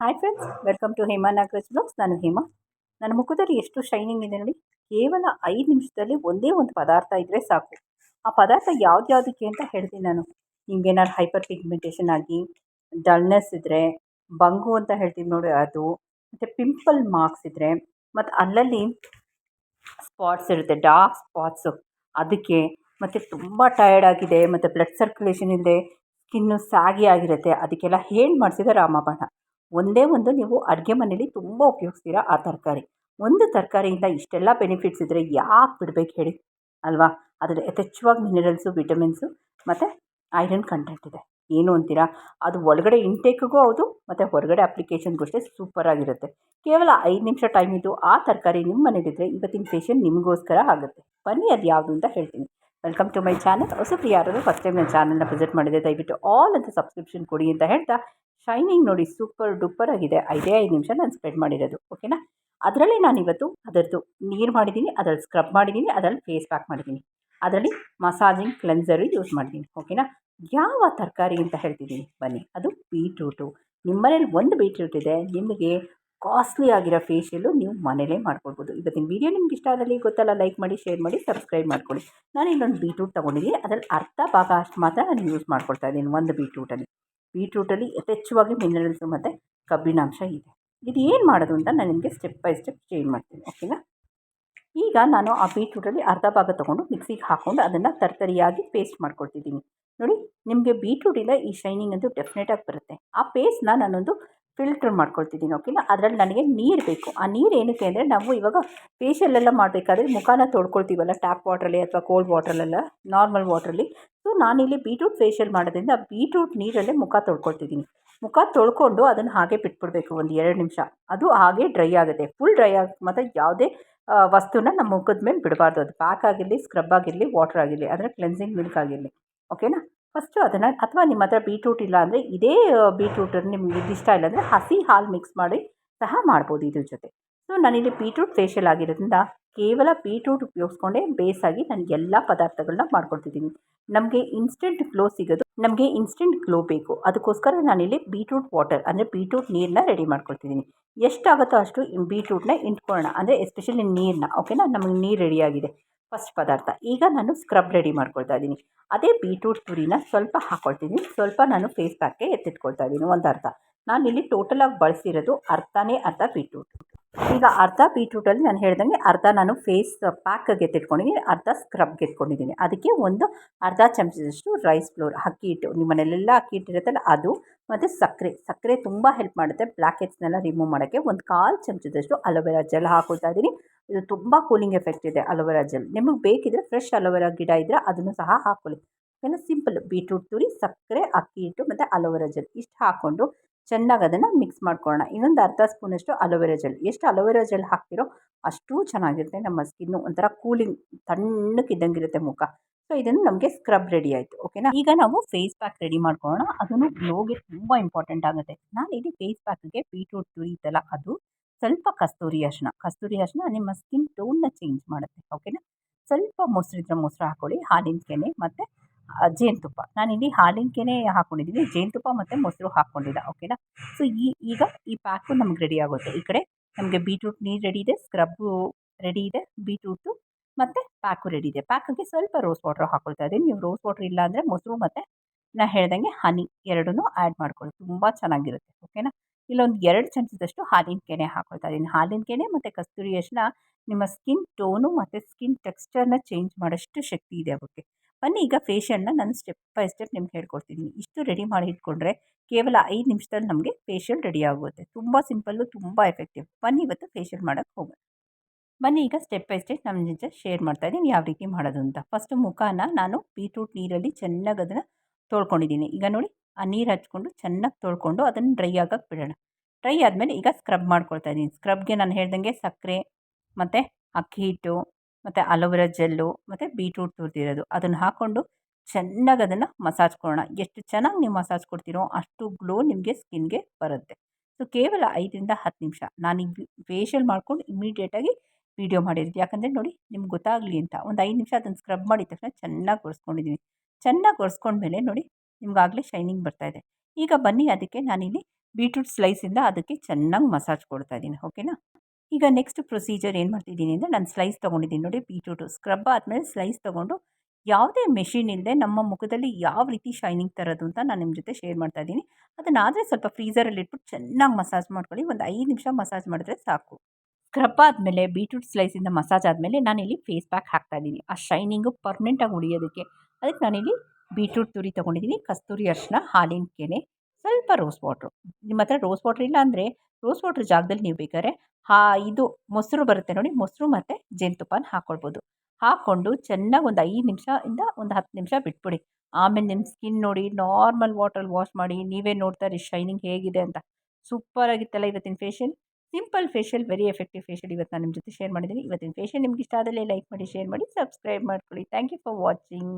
Hi friends welcome to Hema Nagaraj blogs ನಾನು ಹೇಮಾ. ನನ್ನ ಮುಖದಲ್ಲಿ ಎಷ್ಟು ಶೈನಿಂಗ್ ಇದೆ ನೋಡಿ. ಕೇವಲ ಐದು ನಿಮಿಷದಲ್ಲಿ ಒಂದೇ ಒಂದು ಪದಾರ್ಥ ಇದ್ದರೆ ಸಾಕು. ಆ ಪದಾರ್ಥ ಯಾವ್ದ್ಯಾವುದಕ್ಕೆ ಅಂತ ಹೇಳ್ತೀನಿ ನಾನು. ನಿಮ್ಗೇನಾದ್ರು ಹೈಪರ್ ಪಿಗ್ಮೆಂಟೇಷನ್ ಆಗಿ ಡಲ್ನೆಸ್ ಇದ್ದರೆ ಬಂಗು ಅಂತ ಹೇಳ್ತೀವಿ ನೋಡಿ ಅದು, ಮತ್ತು ಪಿಂಪಲ್ ಮಾರ್ಕ್ಸ್ ಇದ್ದರೆ ಮತ್ತು ಅಲ್ಲಲ್ಲಿ ಸ್ಪಾಟ್ಸ್ ಇರುತ್ತೆ ಡಾರ್ಕ್ ಸ್ಪಾಟ್ಸು ಅದಕ್ಕೆ ಮತ್ತು ತುಂಬ ಟಯರ್ಡ್ ಆಗಿದೆ, ಮತ್ತು ಬ್ಲಡ್ ಸರ್ಕ್ಯುಲೇಷನ್ ಇಲ್ಲದೆ ಸ್ಕಿನ್ನು ಸ್ಯಾಗಿ ಆಗಿರುತ್ತೆ. ಅದಕ್ಕೆಲ್ಲ ಹೇಳಿ ಮಾಡಿಸಿದ ರಾಮಬಾಣ. ಒಂದೇ ಒಂದು ನೀವು ಅಡುಗೆ ಮನೇಲಿ ತುಂಬ ಉಪಯೋಗಿಸ್ತೀರ ಆ ತರಕಾರಿ. ಒಂದು ತರಕಾರಿಯಿಂದ ಇಷ್ಟೆಲ್ಲ ಬೆನಿಫಿಟ್ಸ್ ಇದ್ದರೆ ಯಾಕೆ ಬಿಡ್ಬೇಕು ಹೇಳಿ ಅಲ್ವಾ? ಅದರಲ್ಲಿ ಯಥೇಚ್ಛವಾಗಿ ಮಿನರಲ್ಸು ವಿಟಮಿನ್ಸು ಮತ್ತು ಐರನ್ ಕಂಟೆಂಟ್ ಇದೆ. ಏನು ಅಂತೀರಾ? ಅದು ಒಳಗಡೆ ಇಂಟೇಕ್ಗೂ ಹೌದು, ಮತ್ತು ಹೊರಗಡೆ ಅಪ್ಲಿಕೇಶನ್ಗೂ ಅಷ್ಟೇ ಸೂಪರಾಗಿರುತ್ತೆ ಕೇವಲ ಐದು ನಿಮಿಷ ಟೈಮ್ ಇದ್ದು ಆ ತರಕಾರಿ ನಿಮ್ಮ ಮನೇಲಿದ್ದರೆ ಇವತ್ತಿನ ಫೇಷನ್ ನಿಮಗೋಸ್ಕರ ಆಗುತ್ತೆ. ಬನ್ನಿ ಅದು ಯಾವುದು ಅಂತ ಹೇಳ್ತೀನಿ. ವೆಲ್ಕಮ್ ಟು ಮೈ ಚಾನಲ್ ಹೊಸಬ್ರು ಯಾರಾದರೂ ಫಸ್ಟ್ ಟೈಮ್ ನನ್ನ ಚಾನಲ್ನ ವಿಸಿಟ್ ಮಾಡಿದೆ ದಯವಿಟ್ಟು ಆಲ್ ಅಂತ ಸಬ್ಸ್ಕ್ರಿಪ್ಷನ್ ಕೊಡಿ ಅಂತ ಹೇಳ್ತಾ ಶೈನಿಂಗ್ ನೋಡಿ ಸೂಪರ್ ಡೂಪರ್ ಆಗಿದೆ. ಐದೇ ಐದು ನಿಮಿಷ ನಾನು ಸ್ಪ್ರೆಡ್ ಮಾಡಿರೋದು, ಓಕೆನಾ? ಅದರಲ್ಲಿ ನಾನು ಇವತ್ತು ಅದರದ್ದು ನೀರು ಮಾಡಿದ್ದೀನಿ, ಅದರಲ್ಲಿ ಸ್ಕ್ರಬ್ ಮಾಡಿದ್ದೀನಿ, ಅದರಲ್ಲಿ ಫೇಸ್ ಪ್ಯಾಕ್ ಮಾಡಿದ್ದೀನಿ. ಅದರಲ್ಲಿ ಮಸಾಜಿಂಗ್ ಕ್ಲೆನ್ಸರು ಯೂಸ್ ಮಾಡಿದ್ದೀನಿ, ಓಕೆನಾ? ಯಾವ ತರಕಾರಿ ಅಂತ ಹೇಳ್ತಿದ್ದೀನಿ, ಬನ್ನಿ. ಅದು ಬೀಟ್ರೂಟು ನಿಮ್ಮ ಮನೇಲಿ ಒಂದು ಬೀಟ್ರೂಟ್ ಇದೆ, ನಿಮಗೆ ಕಾಸ್ಟ್ಲಿ ಆಗಿರೋ ಫೇಶಿಯಲು ನೀವು ಮನೇಲೇ ಮಾಡ್ಕೊಳ್ಬೋದು. ಇವತ್ತಿನ ವೀಡಿಯೋ ನಿಮ್ಗೆ ಇಷ್ಟ ಆದಲ್ಲಿ ಗೊತ್ತಲ್ಲ ಲೈಕ್ ಮಾಡಿ ಶೇರ್ ಮಾಡಿ ಸಬ್ಸ್ಕ್ರೈಬ್ ಮಾಡ್ಕೊಳ್ಳಿ. ನಾನು ಇನ್ನೊಂದು ಬೀಟ್ರೂಟ್ ತೊಗೊಂಡಿದ್ದೀನಿ, ಅದರಲ್ಲಿ ಅರ್ಧ ಭಾಗ ಅಷ್ಟು ಮಾತ್ರ ನಾನು ಯೂಸ್ ಮಾಡ್ಕೊಳ್ತಾ ಇದ್ದೀನಿ, ಒಂದು ಬೀಟ್ರೂಟಲ್ಲಿ ಬೀಟ್ರೂಟಲ್ಲಿ ಯಥೇಚ್ಛವಾಗಿ ಮಿನರಲ್ಸು ಮತ್ತು ಕಬ್ಬಿಣಾಂಶ ಇದೆ. ಇದು ಏನು ಮಾಡೋದು ಅಂತ ನಾನು ನಿಮಗೆ ಸ್ಟೆಪ್ ಬೈ ಸ್ಟೆಪ್ ಚೇಂಜ್ ಮಾಡ್ತೀನಿ ಓಕೆನಾ ಈಗ ನಾನು ಆ ಬೀಟ್ರೂಟಲ್ಲಿ ಅರ್ಧ ಭಾಗ ತೊಗೊಂಡು ಮಿಕ್ಸಿಗೆ ಹಾಕ್ಕೊಂಡು ಅದನ್ನು ತರ್ತರಿಯಾಗಿ ಪೇಸ್ಟ್ ಮಾಡ್ಕೊಳ್ತಿದ್ದೀನಿ. ನೋಡಿ, ನಿಮಗೆ ಬೀಟ್ರೂಟಿಂದ ಈ ಶೈನಿಂಗ್ ಅಂತೂ ಡೆಫಿನೆಟಾಗಿ ಬರುತ್ತೆ. ಆ ಪೇಸ್ಟ್ನ ನಾನೊಂದು ಫಿಲ್ಟ್ರ್ ಮಾಡ್ಕೊಳ್ತಿದ್ದೀನಿ ಓಕೆನಾ ಅದರಲ್ಲಿ ನನಗೆ ನೀರು ಬೇಕು. ಆ ನೀರು ಏನಕ್ಕೆ ಅಂದರೆ ನಾವು ಇವಾಗ ಫೇಶಿಯಲೆಲ್ಲ ಮಾಡಬೇಕಾದ್ರೆ ಮುಖಾನ ತೊಳ್ಕೊಳ್ತೀವಲ್ಲ ಟ್ಯಾಪ್ ವಾಟ್ರಲ್ಲಿ ಅಥವಾ ಕೋಲ್ಡ್ ವಾಟ್ರಲ್ಲೆಲ್ಲ ನಾರ್ಮಲ್ ವಾಟ್ರಲ್ಲಿ ಸೊ ನಾನಿಲ್ಲಿ ಬೀಟ್ರೂಟ್ ಫೇಶಿಯಲ್ ಮಾಡೋದ್ರಿಂದ ಬೀಟ್ರೂಟ್ ನೀರಲ್ಲೇ ಮುಖ ತೊಳ್ಕೊಳ್ತಿದ್ದೀನಿ. ಮುಖ ತೊಳ್ಕೊಂಡು ಅದನ್ನು ಹಾಗೆ ಬಿಟ್ಬಿಡಬೇಕು ಒಂದು ಎರಡು ನಿಮಿಷ. ಅದು ಹಾಗೆ ಡ್ರೈ ಆಗುತ್ತೆ. ಫುಲ್ ಡ್ರೈ ಆಗಿ ಮತ್ತು ಯಾವುದೇ ವಸ್ತುನ ನಮ್ಮ ಮುಖದ ಮೇಲೆ ಬಿಡಬಾರ್ದು. ಅದು ಪ್ಯಾಕ್ ಆಗಿರಲಿ ಸ್ಕ್ರಬ್ ಆಗಿರಲಿ ವಾಟರ್ ಆಗಿರಲಿ ಅಂದರೆ ಕ್ಲೆನ್ಸಿಂಗ್ ಮಿಲ್ಕ್ ಆಗಿರಲಿ ಓಕೆನಾ ಫಸ್ಟು ಅದನ್ನು ಅಥವಾ ನಿಮ್ಮ ಹತ್ರ ಬೀಟ್ರೂಟ್ ಇಲ್ಲ ಅಂದರೆ ಇದೇ ಬೀಟ್ರೂಟನ್ನು ನಿಮಗೆ ಇಷ್ಟ ಇಲ್ಲ ಅಂದರೆ ಹಸಿ ಹಾಲು ಮಿಕ್ಸ್ ಮಾಡಿ ಸಹ ಮಾಡ್ಬೋದು ಇದ್ರ ಜೊತೆ. ಸೊ ನಾನಿಲ್ಲಿ ಬೀಟ್ರೂಟ್ ಫೇಶಿಯಲ್ ಆಗಿರೋದ್ರಿಂದ ಕೇವಲ ಬೀಟ್ರೂಟ್ ಉಪಯೋಗಿಸ್ಕೊಂಡೇ ಬೇಸಾಗಿ ನಾನು ಎಲ್ಲ ಪದಾರ್ಥಗಳನ್ನ ಮಾಡ್ಕೊಳ್ತಿದ್ದೀನಿ. ನಮಗೆ ಇನ್ಸ್ಟೆಂಟ್ ಗ್ಲೋ ಸಿಗೋದು, ನಮಗೆ ಇನ್ಸ್ಟೆಂಟ್ ಗ್ಲೋ ಬೇಕು. ಅದಕ್ಕೋಸ್ಕರ ನಾನಿಲ್ಲಿ ಬೀಟ್ರೂಟ್ ವಾಟರ್ ಅಂದರೆ ಬೀಟ್ರೂಟ್ ನೀರನ್ನ ರೆಡಿ ಮಾಡ್ಕೊಳ್ತಿದ್ದೀನಿ. ಎಷ್ಟಾಗುತ್ತೋ ಅಷ್ಟು ಬೀಟ್ರೂಟ್ನ ಇಂಟ್ಕೊಳ್ಳೋಣ. ಅಂದರೆ ಎಸ್ಪೆಷಲಿ ನೀರನ್ನ ಓಕೆನಾ ನಮಗೆ ನೀರು ರೆಡಿಯಾಗಿದೆ ಫಸ್ಟ್ ಪದಾರ್ಥ. ಈಗ ನಾನು ಸ್ಕ್ರಬ್ ರೆಡಿ ಮಾಡ್ಕೊಳ್ತಾ ಇದ್ದೀನಿ. ಅದೇ ಬೀಟ್ರೂಟ್ ತುರಿನ ಸ್ವಲ್ಪ ಹಾಕ್ಕೊಳ್ತೀನಿ ಸ್ವಲ್ಪ ನಾನು ಫೇಸ್ ಪ್ಯಾಕ್ಗೆ ಎತ್ತಿಟ್ಕೊಳ್ತಾ ಇದ್ದೀನಿ. ಒಂದು ಅರ್ಧ ಇಲ್ಲಿ ಟೋಟಲಾಗಿ ಬಳಸಿರೋದು ಅರ್ಧನೇ ಅರ್ಧ ಬೀಟ್ರೂಟ್ ಈಗ ಅರ್ಧ ಬೀಟ್ರೂಟಲ್ಲಿ ನಾನು ಹೇಳ್ದಂಗೆ ಅರ್ಧ ನಾನು ಫೇಸ್ ಪ್ಯಾಕ್ಗೆ ಎತ್ತಿಟ್ಕೊಂಡಿದ್ದೀನಿ ಅರ್ಧ ಸ್ಕ್ರಬ್ಗೆ ಎತ್ಕೊಂಡಿದ್ದೀನಿ ಅದಕ್ಕೆ ಒಂದು ಅರ್ಧ ಚಮಚದಷ್ಟು ರೈಸ್ ಫ್ಲೋರ್ ಅಕ್ಕಿ ಹಿಟ್ಟು. ನಿಮ್ಮ ಮನೆಯಲ್ಲೆಲ್ಲ ಅಕ್ಕಿ ಹಿಟ್ಟಿರುತ್ತಲ್ಲ ಅದು, ಮತ್ತು ಸಕ್ಕರೆ. ಸಕ್ಕರೆ ತುಂಬ ಹೆಲ್ಪ್ ಮಾಡುತ್ತೆ ಬ್ಲ್ಯಾಕ್ ಹೆಡ್ಸ್ನೆಲ್ಲ ರಿಮೂವ್ ಮಾಡೋಕ್ಕೆ. ಒಂದು ಕಾಲು ಚಮಚದಷ್ಟು ಅಲೋವೆರಾ ಜೆಲ್ ಹಾಕೊಳ್ತಾ ಇದ್ದೀನಿ ಇದು ತುಂಬ ಕೂಲಿಂಗ್ ಎಫೆಕ್ಟ್ ಇದೆ ಅಲೋವೆರಾ ಜೆಲ್ ನಿಮಗೆ ಬೇಕಿದ್ರೆ ಫ್ರೆಶ್ ಅಲೋವೆರಾ ಗಿಡ ಇದ್ದರೆ ಅದನ್ನು ಸಹ ಹಾಕೊಳ್ಳಿ. ಏನೋ ಸಿಂಪಲ್ ಬೀಟ್ರೂಟ್ ತುರಿ, ಸಕ್ಕರೆ, ಅಕ್ಕಿ ಹಿಟ್ಟು ಮತ್ತು ಅಲೋವೆರಾ ಜೆಲ್ ಇಷ್ಟು ಹಾಕ್ಕೊಂಡು ಚೆನ್ನಾಗಿ ಅದನ್ನು ಮಿಕ್ಸ್ ಮಾಡ್ಕೊಳ್ಳೋಣ ಇನ್ನೊಂದು ಅರ್ಧ ಸ್ಪೂನಷ್ಟು ಅಲೋವೆರಾ ಜೆಲ್ ಎಷ್ಟು ಅಲೋವೆರಾ ಜೆಲ್ ಹಾಕ್ತಿರೋ ಅಷ್ಟು ಚೆನ್ನಾಗಿರುತ್ತೆ ನಮ್ಮ ಸ್ಕಿನ್ನು ಒಂಥರ ಕೂಲಿಂಗ್ ತಣ್ಣಕ್ಕಿದ್ದಂಗಿರುತ್ತೆ ಮುಖ. ಸೊ ಇದನ್ನು ನಮಗೆ ಸ್ಕ್ರಬ್ ರೆಡಿ ಆಯಿತು. ಓಕೆನಾ ಈಗ ನಾವು ಫೇಸ್ ಪ್ಯಾಕ್ ರೆಡಿ ಮಾಡ್ಕೊಳ್ಳೋಣ ಅದನ್ನು ಗ್ಲೋಗೆ ತುಂಬ ಇಂಪಾರ್ಟೆಂಟ್ ಆಗುತ್ತೆ. ನಾನು ಇಲ್ಲಿ ಫೇಸ್ ಪ್ಯಾಕ್ಗೆ ಬೀಟ್ರೂಟ್ ತುರಿ ಇದೆಲ್ಲ ಅದು ಸ್ವಲ್ಪ ಕಸ್ತೂರಿ ಅರಿಶಿನ ಕಸ್ತೂರಿ ಅರಿಶಿನ ನಿಮ್ಮ ಸ್ಕಿನ್ ಟೋನ್ನ ಚೇಂಜ್ ಮಾಡುತ್ತೆ. ಓಕೆನಾ ಸ್ವಲ್ಪ ಮೊಸರಿದ್ರೆ ಮೊಸರು ಹಾಕೊಳ್ಳಿ, ಹಾಲಿನ ಕೆನೆ ಮತ್ತು ಜೇನುತುಪ್ಪ. ನಾನಿಲ್ಲಿ ಕೆನೆ ಹಾಕ್ಕೊಂಡಿದ್ದೀನಿ ಜೇನುತುಪ್ಪ ಮತ್ತು ಮೊಸರು ಹಾಕ್ಕೊಂಡಿಲ್ಲ ಓಕೆನಾ ಸೊ ಈ, ಈಗ ಈ ಪ್ಯಾಕು ನಮ್ಗೆ ರೆಡಿ ಆಗುತ್ತೆ. ಈ ಕಡೆ ನಮಗೆ ಬೀಟ್ರೂಟ್ ನೀರು ರೆಡಿ ಇದೆ ಸ್ಕ್ರಬ್ಬು ರೆಡಿ ಇದೆ ಬೀಟ್ರೂಟು ಮತ್ತು ಪ್ಯಾಕು ರೆಡಿ ಇದೆ. ಪ್ಯಾಕಿಗೆ ಸ್ವಲ್ಪ ರೋಸ್ ವಾಟ್ರ್ ಹಾಕ್ಕೊಳ್ತಾ ಇದ್ದೀನಿ ನೀವು ರೋಸ್ ವಾಟ್ರ್ ಇಲ್ಲ ಅಂದರೆ ಮೊಸರು ಮತ್ತು ನಾನು ಹೇಳ್ದಂಗೆ ಹನಿ ಎರಡನ್ನೂ ಆ್ಯಡ್ ಮಾಡ್ಕೊಳ್ಳಿ. ತುಂಬ ಚೆನ್ನಾಗಿರುತ್ತೆ ಓಕೆನಾ ಇಲ್ಲೊಂದು ಎರಡು ಚಮಚದಷ್ಟು ಹಾಲಿನ ಕೆನೆ ಹಾಕ್ಕೊಳ್ತಾ ಇದ್ದೀನಿ ಹಾಲಿನ ಕೆನೆ ಮತ್ತು ಕಸ್ತೂರಿ ಅರಿಶಿನ ನಿಮ್ಮ ಸ್ಕಿನ್ ಟೋನು ಮತ್ತು ಸ್ಕಿನ್ ಟೆಕ್ಸ್ಚರ್ನ ಚೇಂಜ್ ಮಾಡೋಷ್ಟು ಶಕ್ತಿ ಇದೆ ಅವಕ್ಕೆ. ಬನ್ನಿ ಈಗ ಫೇಶಿಯಲ್ನ ನಾನು ಸ್ಟೆಪ್ ಬೈ ಸ್ಟೆಪ್ ನಿಮ್ಗೆ ಹೇಳ್ಕೊಡ್ತಿದ್ದೀನಿ ಇಷ್ಟು ರೆಡಿ ಮಾಡಿ ಇಟ್ಕೊಂಡ್ರೆ ಕೇವಲ ಐದು ನಿಮಿಷದಲ್ಲಿ ನಮಗೆ ಫೇಶಿಯಲ್ ರೆಡಿ ಆಗುತ್ತೆ. ತುಂಬ ಸಿಂಪಲ್ಲು ತುಂಬ ಎಫೆಕ್ಟಿವ್ ಬನ್ನಿ ಇವತ್ತು ಫೇಶಿಯಲ್ ಮಾಡೋಕ್ಕೆ ಹೋಗೋಣ. ಬನ್ನಿ ಈಗ ಸ್ಟೆಪ್ ಬೈ ಸ್ಟೆಪ್ ನಮ್ಮ ಜೊತೆ ಶೇರ್ ಮಾಡ್ತಾ ಇದ್ದೀನಿ, ಯಾವ ರೀತಿ ಮಾಡೋದು ಅಂತ. ಫಸ್ಟ್ ಮುಖಾನ ನಾನು ಬೀಟ್ರೂಟ್ ನೀರಲ್ಲಿ ಚೆನ್ನಾಗಿ ಅದನ್ನು ತೊಳ್ಕೊಂಡಿದ್ದೀನಿ. ಈಗ ನೋಡಿ, ಆ ನೀರು ಹಚ್ಕೊಂಡು ಚೆನ್ನಾಗಿ ತೊಳ್ಕೊಂಡು ಅದನ್ನು ಡ್ರೈ ಆಗಕ್ಕೆ ಬಿಡೋಣ. ಡ್ರೈ ಆದಮೇಲೆ ಈಗ ಸ್ಕ್ರಬ್ ಮಾಡ್ಕೊಳ್ತಾ ಇದ್ದೀನಿ. ಸ್ಕ್ರಬ್ಗೆ ನಾನು ಹೇಳ್ದಂಗೆ ಸಕ್ಕರೆ, ಮತ್ತು ಅಕ್ಕಿ ಹಿಟ್ಟು ಮತ್ತು ಅಲೋವೆರಾ ಜೆಲ್ಲು, ಮತ್ತು ಬೀಟ್ರೂಟ್ ತುರಿದಿರೋದು. ಅದನ್ನು ಹಾಕ್ಕೊಂಡು ಚೆನ್ನಾಗಿ ಅದನ್ನು ಮಸಾಜ್ ಕೊಡೋಣ. ಎಷ್ಟು ಚೆನ್ನಾಗಿ ನೀವು ಮಸಾಜ್ ಕೊಡ್ತೀರೋ ಅಷ್ಟು ಗ್ಲೋ ನಿಮಗೆ ಸ್ಕಿನ್ಗೆ ಬರುತ್ತೆ. ಸೊ, ಕೇವಲ ಐದರಿಂದ ಹತ್ತು ನಿಮಿಷ. ನಾನು ಈಗ ಫೇಶಿಯಲ್ ಮಾಡ್ಕೊಂಡು ಇಮಿಡಿಯೇಟಾಗಿ ವೀಡಿಯೋ ಮಾಡಿರೋದು ಯಾಕಂದರೆ ನೋಡಿ ನಿಮ್ಗೆ ಗೊತ್ತಾಗಲಿ ಅಂತ. ಒಂದು ಐದು ನಿಮಿಷ ಅದನ್ನು ಸ್ಕ್ರಬ್ ಮಾಡಿದ ತಕ್ಷಣ ಚೆನ್ನಾಗಿ ಒರೆಸ್ಕೊಂಡಿದ್ದೀನಿ ಚೆನ್ನಾಗಿ ಒರೆಸ್ಕೊಂಡ್ಮೇಲೆ ನೋಡಿ ನಿಮ್ಗಾಗಲೇ ಶೈನಿಂಗ್ ಬರ್ತಾಯಿದೆ ಈಗ ಬನ್ನಿ, ಅದಕ್ಕೆ ನಾನಿಲ್ಲಿ ಬೀಟ್ರೂಟ್ ಸ್ಲೈಸಿಂದ ಅದಕ್ಕೆ ಚೆನ್ನಾಗಿ ಮಸಾಜ್ ಕೊಡ್ತಾ ಇದ್ದೀನಿ ಓಕೆನಾ? ಈಗ ನೆಕ್ಸ್ಟ್ ಪ್ರೊಸೀಜರ್ ಏನು ಮಾಡ್ತಿದ್ದೀನಿ ಅಂದರೆ ನಾನು ಸ್ಲೈಸ್ ತೊಗೊಂಡಿದ್ದೀನಿ. ನೋಡಿ ಬೀಟ್ರೂಟು ಸ್ಕ್ರಬ್ ಆದಮೇಲೆ ಸ್ಲೈಸ್ ತೊಗೊಂಡು ಯಾವುದೇ ಮೆಷಿನ್ ಇಲ್ಲದೆ ನಮ್ಮ ಮುಖದಲ್ಲಿ ಯಾವ ರೀತಿ ಶೈನಿಂಗ್ ತರೋದು ಅಂತ ನಾನು ನಿಮ್ಮ ಜೊತೆ ಶೇರ್ ಮಾಡ್ತಾ ಇದ್ದೀನಿ. ಅದನ್ನಾದರೆ ಸ್ವಲ್ಪ ಫ್ರೀಸರಲ್ಲಿ ಇಟ್ಬಿಟ್ಟು ಚೆನ್ನಾಗಿ ಮಸಾಜ್ ಮಾಡ್ಕೊಳ್ಳಿ. ಒಂದು ಐದು ನಿಮಿಷ ಮಸಾಜ್ ಮಾಡಿದ್ರೆ ಸಾಕು. ಸ್ಕ್ರಬ್ ಆದಮೇಲೆ ಬೀಟ್ರೂಟ್ ಸ್ಲೈಸಿಂದ ಮಸಾಜ್ ಆದಮೇಲೆ ಇಲ್ಲಿ ಫೇಸ್ ಪ್ಯಾಕ್ ಹಾಕ್ತಾ ಇದ್ದೀನಿ. ಆ ಶೈನಿಂಗು ಪರ್ಮನೆಂಟಾಗಿ ಉಳಿಯೋದಕ್ಕೆ. ಅದಕ್ಕೆ ನಾನಿಲ್ಲಿ ಬೀಟ್ರೂಟ್ ತುರಿ ತೊಗೊಂಡಿದ್ದೀನಿ. ಕಸ್ತೂರಿ ಅರಿಶಿನ ಹಾಲಿನ ಕೆನೆ. ಸ್ವಲ್ಪ ರೋಸ್ ವಾಟ್ರು. ನಿಮ್ಮ ಹತ್ರ ರೋಸ್ ವಾಟ್ರ್ ಇಲ್ಲ ಅಂದರೆ ರೋಸ್ ವಾಟ್ರ್ ಜಾಗದಲ್ಲಿ ನೀವು ಬೇಕಾದ್ರೆ ಹಾ, ಇದು ಮೊಸರು ಬರುತ್ತೆ ನೋಡಿ, ಮೊಸರು ಮತ್ತು ಜೇನುತುಪ್ಪನ ಹಾಕ್ಕೊಳ್ಬೋದು ಹಾಕ್ಕೊಂಡು ಚೆನ್ನಾಗಿ ಒಂದು ಐದು ನಿಮಿಷದಿಂದ ಒಂದು ಹತ್ತು ನಿಮಿಷ ಬಿಟ್ಬಿಡಿ. ಆಮೇಲೆ ನಿಮ್ಮ ಸ್ಕಿನ್ ನೋಡಿ, ನಾರ್ಮಲ್ ವಾಟ್ರಲ್ಲಿ ವಾಶ್ ಮಾಡಿ, ನೀವೇ ನೋಡ್ತಾ ಇರಿ ಶೈನಿಂಗ್ ಹೇಗಿದೆ ಅಂತ. ಸೂಪರ್ ಆಗಿತ್ತಲ್ಲ ಇವತ್ತಿನ facial. Simple facial, very effective facial ಇವತ್ತು ನಾನು ನಿಮ್ಮ ಜೊತೆ ಶೇರ್ ಮಾಡಿದ್ದೀನಿ. ಇವತ್ತಿನ ಫೇಶಿಯಲ್ ನಿಮ್ಗೆ ಇಷ್ಟ ಆದಲ್ಲೇ ಲೈಕ್ ಮಾಡಿ, ಶೇರ್ ಮಾಡಿ, ಸಬ್ಸ್ಕ್ರೈಬ್ ಮಾಡ್ಕೊಳ್ಳಿ. Thank you for watching.